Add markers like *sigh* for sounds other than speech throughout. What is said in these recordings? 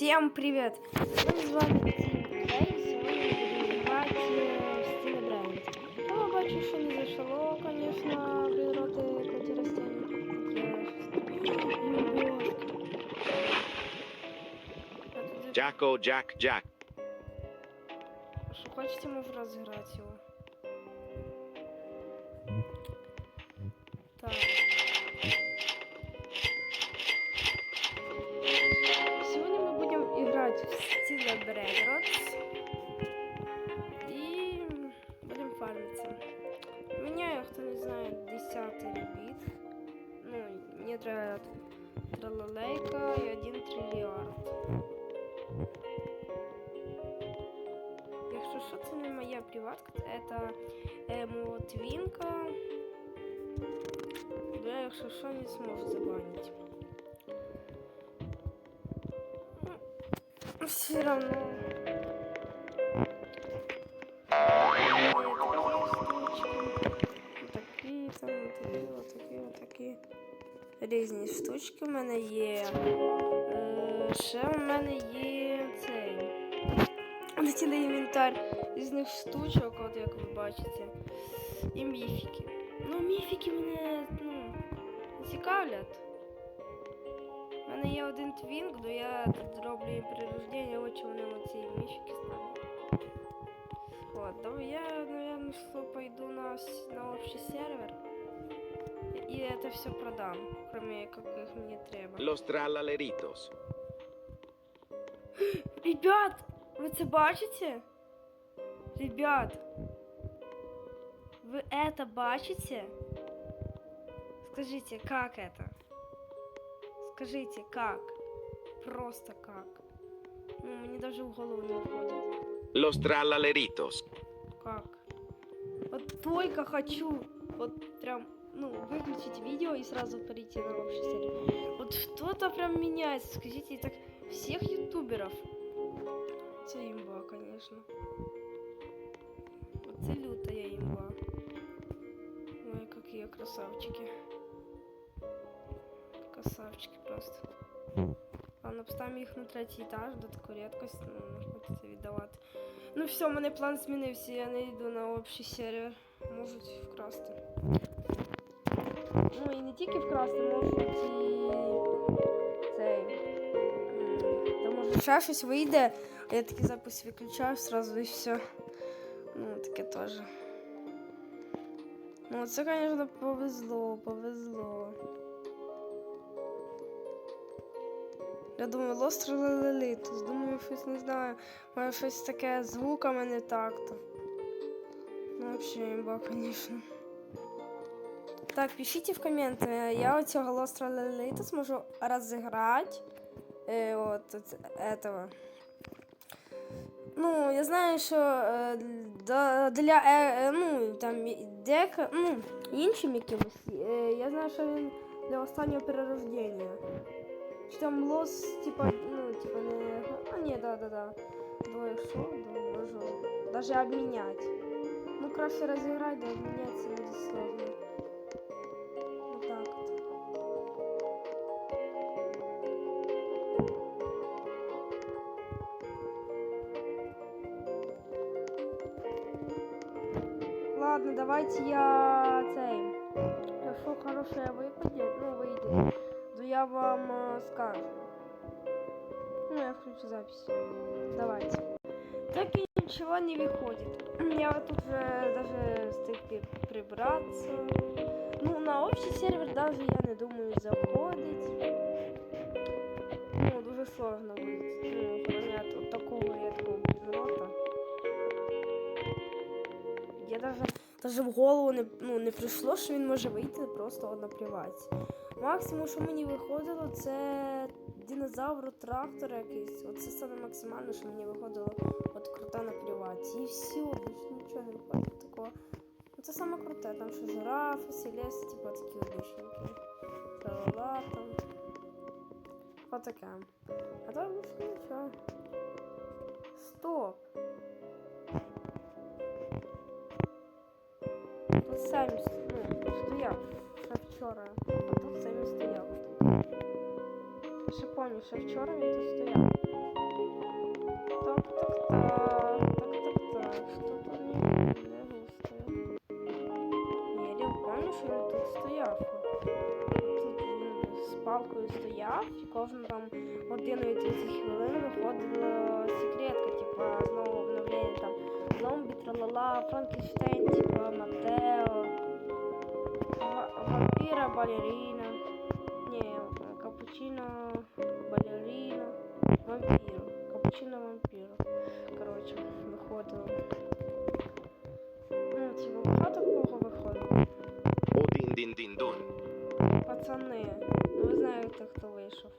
Всем привет! Ми з вами Тім Плей, сьогодні будемо грати в Стіле Бренд. Ну, бачу, що не зайшло, звісно, приграти проти растений. Jacko, Jack, Jack. Что хочете, можу разыграть его. Так. Драйв. Тралалейка и один триллиард. Якщо що, це не моя приватка, е, мого твінка. Да, якщо що, не зможу забанити. Ну, все равно. Різні штучки в мене є. Е, ще в мене є цей на цілий інвентар різних штучок, от як ви бачите. І міфіки. Ну, міфіки мене ну, цікавлять. У мене є один твінк, то я тут роблю їм перерождення, от чому вони оці міфіки ставлять. От, я, наверное, что пойду на, на общий сервер. И это все продам, кроме каких мне треба. Los tralaleritos. Ребят, ви це бачите? Ребят, вы это бачите? Скажите, как это? Скажите, как? Просто как? Ну, мне даже в голову не входит. Los tralaleritos. Как? Вот только хочу, вот прям, ну, выключить видео и сразу перейти на общий сервер. Вот что-то прям меняется. Скажите, так всех ютуберов. Це имба, конечно. Вот це лютая имба. Ой, какие красавчики. Красавчики просто. Ладно, поставимо їх на третій етаж, до таку рідкость, ну, не хочеться віддавати. Ну все, у мене план змінився, я не йду на общий сервер. Можуть вкрасти. Ну і не тільки вкрасти, можуть і цей. м, Та може ще щось вийде, а я такий запис виключаю сразу і все. Ну, таке теж. Ну, це, звісно, повезло, повезло. Я думаю, Lost Lelitus. Думаю, щось не знаю. Може щось таке звуками не так-то. Ну, взагалі, імба, звісно. Так, пишіть в коменти. Я оцього Lost Lelitus можу розіграти. Е, от, от этого. Ну, я знаю, що е, до- для е, е, ну, там, дек, ну, іншим якимось. Е, я знаю, що він для останнього перерождення. Чи там лос, типа, ну, типа не. А, ні, да, да, да. Двоє шо, да, можу. Даже обмінять. Ну, краще розіграти, да обміняти це буде сложно. Ладно, давайте я цей. Якщо хороше випаде, ну вийде, то я вам е, скажу. Ну, я включу запись. Давайте. Так и ничего не выходит. *clears throat* Я вот тут же даже стык при- прибраться. Ну, на общий сервер даже я не думаю заходить. Ну, дуже сложно даже, в голову не, ну, не прийшло, що він може вийти просто на. Максимум, що мені виходило, це динозавр трактор якийсь. Оце саме максимально, що мені виходило от крута на. І все, більше нічого не виходить такого. Ну, Це саме круте, там що жирафи, селеси, типу такі обичники. Тралала там. Отаке. А то більше нічого. Стоп. тут сами ну, стояв ще тут сами стоял Ще пам'ятаю, ще вчора він тут стояв. Так-так-так, так-так-так, что тут не, не густо. Ні, я пам'ятаю, що він тут стояв. Тут він з стоял стояв, кожен там годину і 30 хвилин виходила э, секретка, типа нового обновления там зомбі, тралала, Франкенштейн, типа Матео, ва- вампіра, балерина. Ні, капучино, балерина, вампіро. Капучино, вампіро. Коротше, виходило. Ну, типа багато кого виходило. Odin din din dun. Пацани, ну ви знаєте, хто вийшов.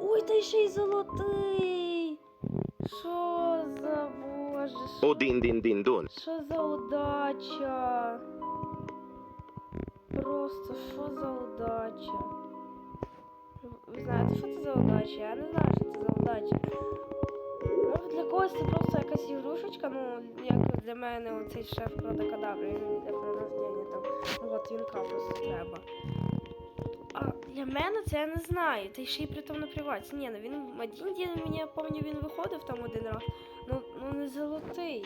Ой, та ще й золотий! Що за боже? Що, Odin din din dun. що за удача? Просто що за удача? Ви знаєте, що це за удача? Я не знаю, що це за удача. Може для когось це просто якась ігрушечка, ну як для мене оцей шеф Кадабра, він мені для прирождення там. Ну от вінка просто треба. А для мене це я не знаю. Та й ще й при тому наплівати. Ні, ну він один день мені я пам'ятаю, він виходив там один раз. Ну, не золотий.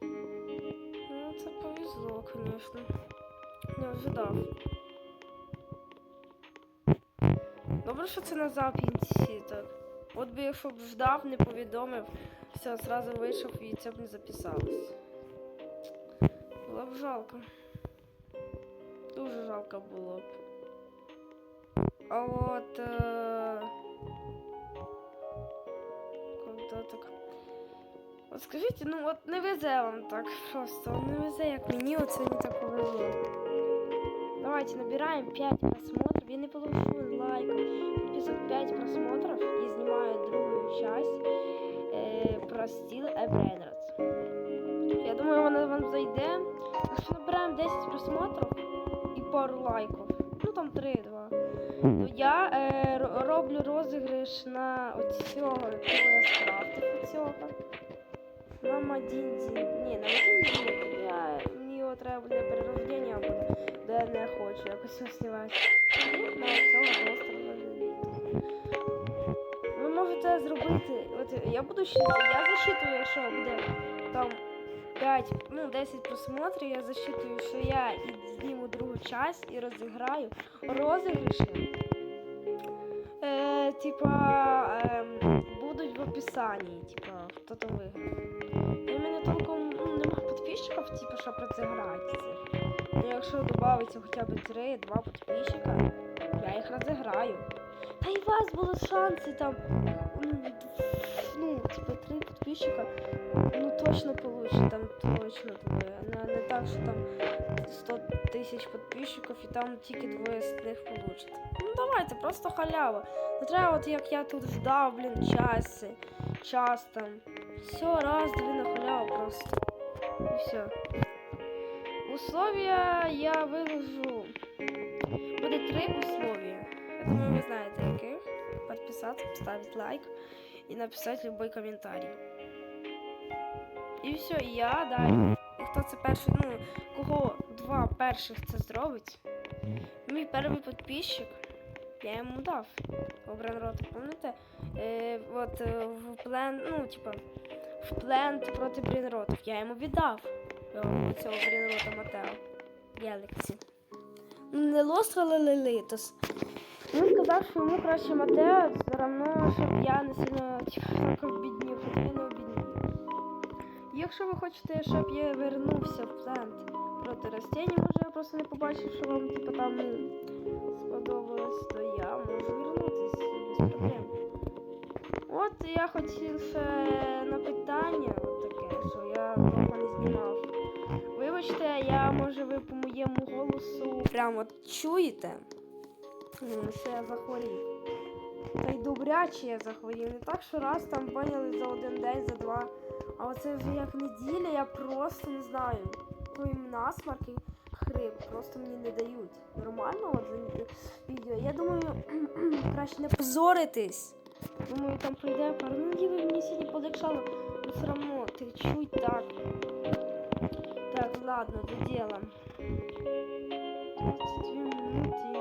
Ну, це повезло, звісно. Не ожидав. Добре, що це на запінці так. От би якщо б ждав, не повідомив, все, зразу вийшов і це б не записалось. Було б жалко. Дуже жалко було б. А от. Е... Когда так. От скажіть, ну от не везе вам так просто. Не везе, як мені от сьогодні так повезло. Давайте набираем 5 просмотров. Я не получу лайков. 505 просмотров и снимаю другую часть э, про стиль Эбрейнерс. Я думаю, вона вам зайде. Якщо набираємо 10 просмотрів і пару лайків, ну там 3-2, то я е, роблю розіграш на оцього, якого я скрафтив оцього. Нам один день. Ні, на один день. Я, мені його треба для перерождення буде, де я не хочу якось його знімати. На цього острова Ви можете зробити. От я буду ще. Я засчитую, якщо буде там 5, ну 10 просмотрів, я засчитую, що я і зніму другу часть і розіграю розіграші. Е, типа ем, будуть в описанні, типа, хто там виграв. І в мене толком ну, немає підписчиків, типу, що про це грати. Ну, якщо додається хоча б 3-2 підписчика, я їх розіграю. Та і у вас були шанси там, ну, ну типу, 3 підписчика, ну точно получить, там точно двоє. Не, не так, що там 100 тисяч підписчиків і там тільки двоє з них получить. Ну давайте, просто халява. Не треба, от як я тут ждав, блін, часи, час там. Все, раз, дві на халяву просто. І все. Условия я выложу. Будет три условия. Я думаю, вы знаете, яких. Подписаться, поставить лайк и написать любой комментарий. І все, я далі. І хто це перший, ну, кого два перших це зробить? Мій перший підписчик, я йому дав. Обран рот, пам'ятаєте? Е, от е, в плен, ну, типа, в плент проти Брінротів. Я йому віддав е, цього Брінрота Матео. Гелексі. Не Лос, але Лелитос. Він сказав, що йому краще Матео, все одно, щоб я не сильно обіднів, хоч я не обіднів. Якщо ви хочете, щоб я вернувся в плент проти растіння, може я просто не побачив, що вам типу, там сподобалось, то я можу вернутися без проблем. От я хотів ще на питання от таке, що я довго не знімав. Вибачте, я може ви по моєму голосу прямо от чуєте, що я захворів. Та й добряче я захворів. Не так, що раз там поняли за один день, за два. А оце вже як неділя, я просто не знаю. Крім насмарк і хрип, просто мені не дають. Нормально от за відео. Я думаю, *clears throat* краще не позоритись. Думаю, там пройде пару. Ну, ніби мені сьогодні полегшало, но все равно ти чуй так. Так, ладно, до дела. 32 минуты,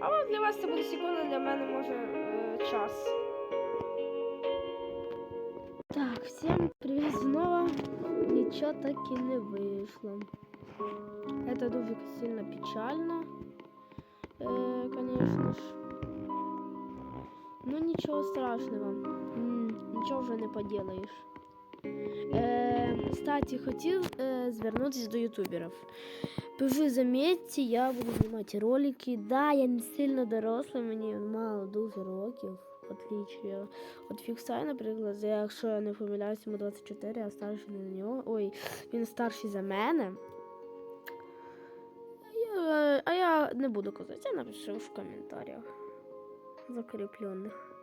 А от для вас це буде секунда, для мене може е, час. Так, всем привет снова. Ничего так и не вышло. Это дуже сильно печально, э, конечно ж. Ну ничего страшного. М, Нічого вже не поделаєш. Кстати, хотів е, звернутися до ютуберів. Пиши, заметьте, я буду знімати ролики. Да, я не сильно дорослий, мені мало дуже років. В от Фіксай, наприклад, якщо я не помиляюсь, йому 24, а старший на нього. Ой, він старший за мене. Я, а я не буду казати, я напишу в коментарях закріплених.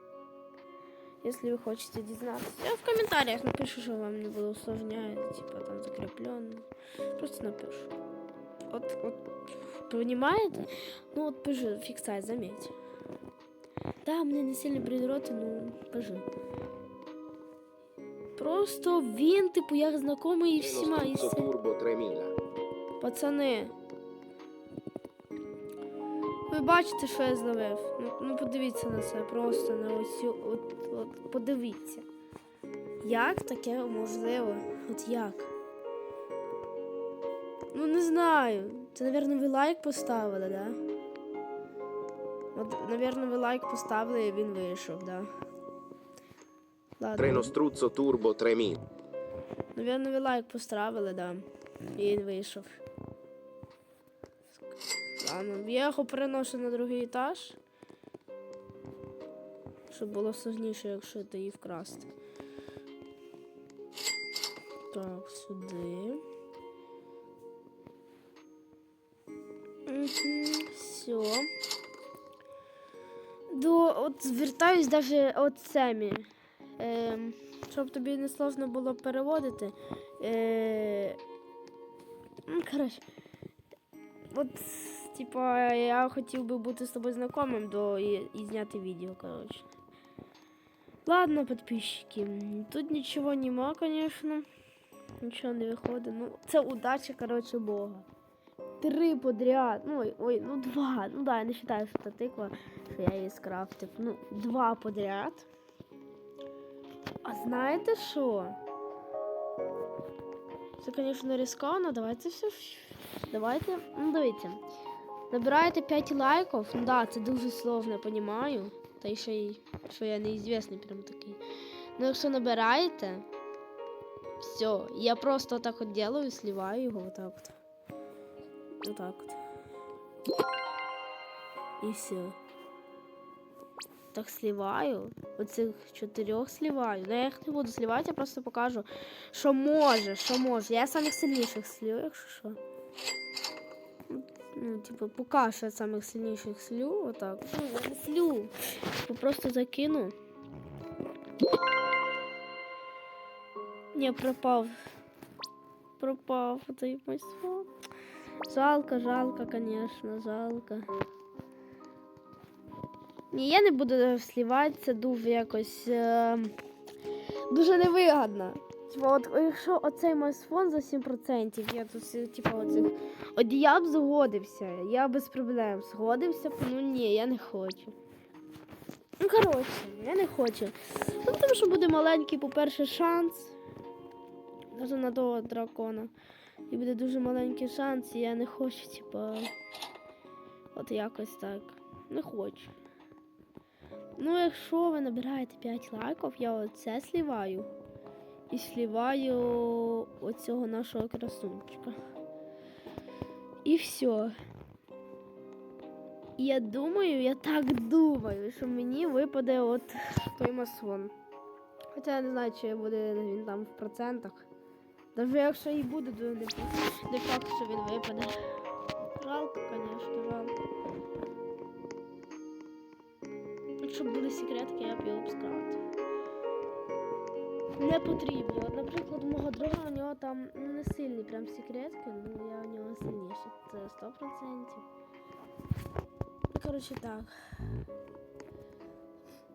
Если вы хотите дізнатися, я в комментариях напишу, що вам не було усложняет, типа там закрепленно. Просто напишу. От, от, понимаете? Ну от пиши, фіксай, заметь. Да, мне не сильно придроти, ну пиши. Просто він, типу, як знайомий із всіма, із Struzzo всіма. Turbo 3000. Пацани. Ви бачите, що я зловив? Ну, ну подивіться на це, просто на ось от, от подивіться. Як таке можливо? От як? Ну не знаю. Це, напевно, ви лайк поставили, да? От, напевно, ви лайк поставили і він вийшов, да? Ладно. Struzzo Turbo 3000. Навірно, ви лайк поставили, да. І він вийшов. Ладно, я його переношу на другий етаж. Щоб було сложніше, якщо ти її вкрасти. Так, сюди. Угу, все. До, от звертаюсь даже от Семі. Ем, щоб тобі не сложно було переводити. Е, ну, коротше. От, типа, я хотів би бути з тобою знайомим до, і, і зняти відео, коротше. Ладно, підписчики. Тут нічого нема, звісно. Нічого не виходить. Ну, це удача, коротше, Бога. Три подряд. Ну, ой, ой, ну два. Ну да, я не вважаю, що це тиква, що я її скрафтив. Ну, два подряд. А знаєте що? Це, звісно, рискованно. Давайте все. Давайте. Ну, дивіться. Набираєте 5 лайків. Ну да, це дуже сложно, я розумію. Та й ще й, що я неізвісний прям такий. Ну, якщо набираєте, все, я просто отак от делаю, сливаю його отак от. Отак от. І все. Так сливаю. Оцих чотирьох сливаю. Ну, я їх не буду сливати, я просто покажу, що може, що може. Я самих сильніших слю, якщо що. Ну, типу, поки що самих сильніших слю, отак. Ну, слю. Типу, Просто закину. Не, пропав. Пропав цей майство. Жалко, жалко, конечно, жалко. Ні, я не буду слівати, це дуже якось е, дуже невигідно. Типа, от якщо оцей майсфон за 7%, я тут типа оцих. От я б згодився, я без проблем згодився, ну ні, я не хочу. Ну, коротше, я не хочу. Ну, тому що буде маленький, по-перше, шанс. Навіть на того дракона. І буде дуже маленький шанс, і я не хочу, типа. От якось так. Не хочу. Ну, якщо ви набираєте 5 лайків, я оце сліваю. І сліваю оцього нашого красунчика. І все. Я думаю, я так думаю, що мені випаде от той масон. Хоча я не знаю, чи буде він там в процентах. Навіть якщо і буде, то не, факт, що він випаде. Жалко, звісно, жалко. Якщо були секретки, я б його б скрафтив. Не потрібні. От, наприклад, у мого друга у нього там ну, не сильні прям секретки, ну я у нього сильніше. Це 100%. Коротше так.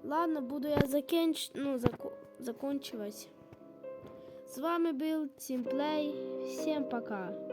Ладно, буду я закінч... ну, зако... закінчувати. З вами був Тімплей. Всім пока.